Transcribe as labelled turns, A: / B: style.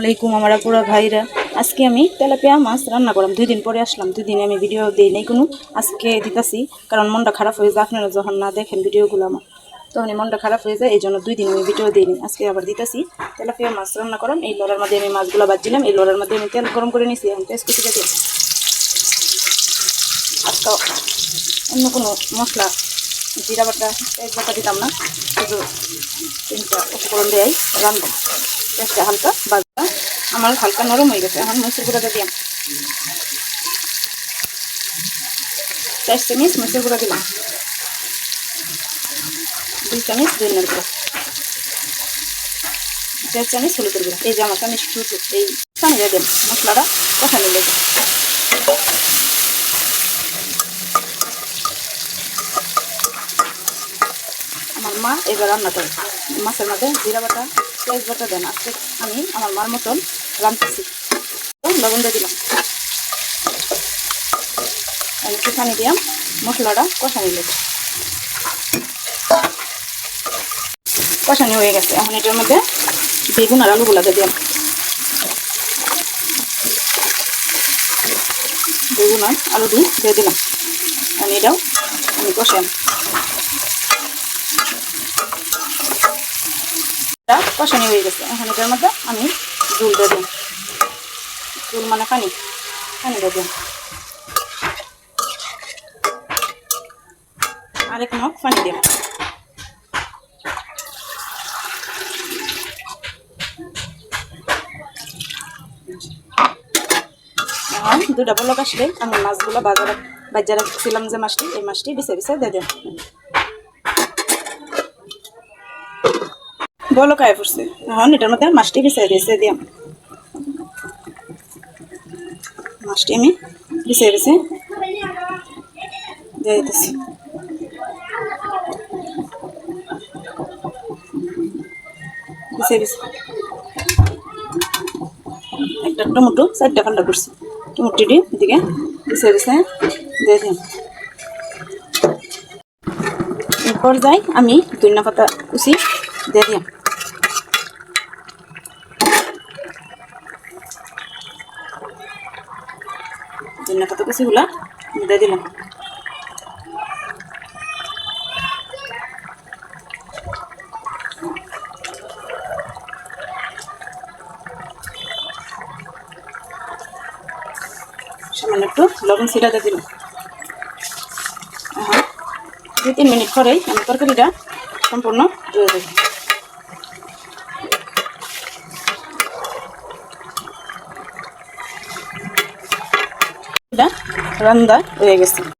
A: আলাইকুম আমার পুরো ভাইরা। আজকে আমি তেলাপিয়া মাছ রান্না করলাম। দুই দিন পরে আসলাম। দুই দিনে আমি ভিডিও দিই নাই কোনো। আজকে দিতাছি, কারণ মনটা খারাপ হয়ে যায়। আপনারা যখন না দেখেন ভিডিওগুলো আমার তখন মনটা খারাপ হয়ে যায়। এই জন্য দুই দিন আমি ভিডিও দিইনি আজকে আবার দিতাছি, তেলাপিয়া মাছ রান্না করাম এই লড়ার মধ্যে আমি মাছগুলো বাজছিলাম এই লড়ার মধ্যে আমি তেল গরম করে নিয়েছি আমি পেস্ট কুচি দিয়ে আজকে অন্য কোনো মশলা জিরা বাটা, এক বাটা দিতাম না। শুধু তিনটা উপকরণ দেয় রান্না। পেঁয়াজটা হালকা বাজা আমার হালকা নরম হয়ে গেছে। এখন মসুর গুঁড়াটা দিলাম। চার চামিচ মসুর গুঁড়া দিলাম। দুই চামিচ ধনিয়ার গুঁড়া। চার চামিচ হলুদের গুঁড়া। এই যে আমার চামিচ এই চামিচা দেন। মশলাটা কষা নিলে আমার মা, এবার রান্না করে মাছের মধ্যে জিরা বাটা, পেঁয়াজ বাটা দেন। আজকে আমি আমার মার মতন রান্নতেছি লবণ দিয়ে দিলাম। আমি একটু পানি দিলাম মশলাটা কষানি লেগে কষানি হয়ে গেছে। এখন এটার মধ্যে বেগুন আর আলুগুলো দিয়ে দিলাম। বেগুন আর আলু দিয়ে দিলাম। আমি এটাও আমি কষাম এটা কষানি হয়ে গেছে। এখন এটার মধ্যে আমি জুল দিই। জুল মানে পানি। পানি দিই। আরেক মগ পানি এখন দুটা বলক আসলে আমি মাছগুলো বাজারে বাজারে রাখছিলাম যে মাছটি, এই মাছটি বিছে বিছে দিয়ে দিই। বলো কায় পড়ছে? এখন এটার মধ্যে মাছটি বিছিয়ে দিয়েছে দিয়াম। মাছটি আমি বিছিয়ে বিছে দিয়ে দিতেছি। বিছিয়ে বিছে একটা টমেটো চারটা ফাল্টা করছি। টমেটো দিয়ে এদিকে বিছিয়ে বিছে দিয়ে দিলাম এরপর যাই আমি ধনিয়া পাতা কুচি, দিয়ে দিলাম ধনিয়া পাতা কুচিগুলা দিয়ে দিলাম। সামান্য একটু লবণ দিলাম। দুই তিন মিনিট পরেই আমি তরকারিটা সম্পূর্ণ ধুয়ে দেবো। রান্দা হয়ে গেছে।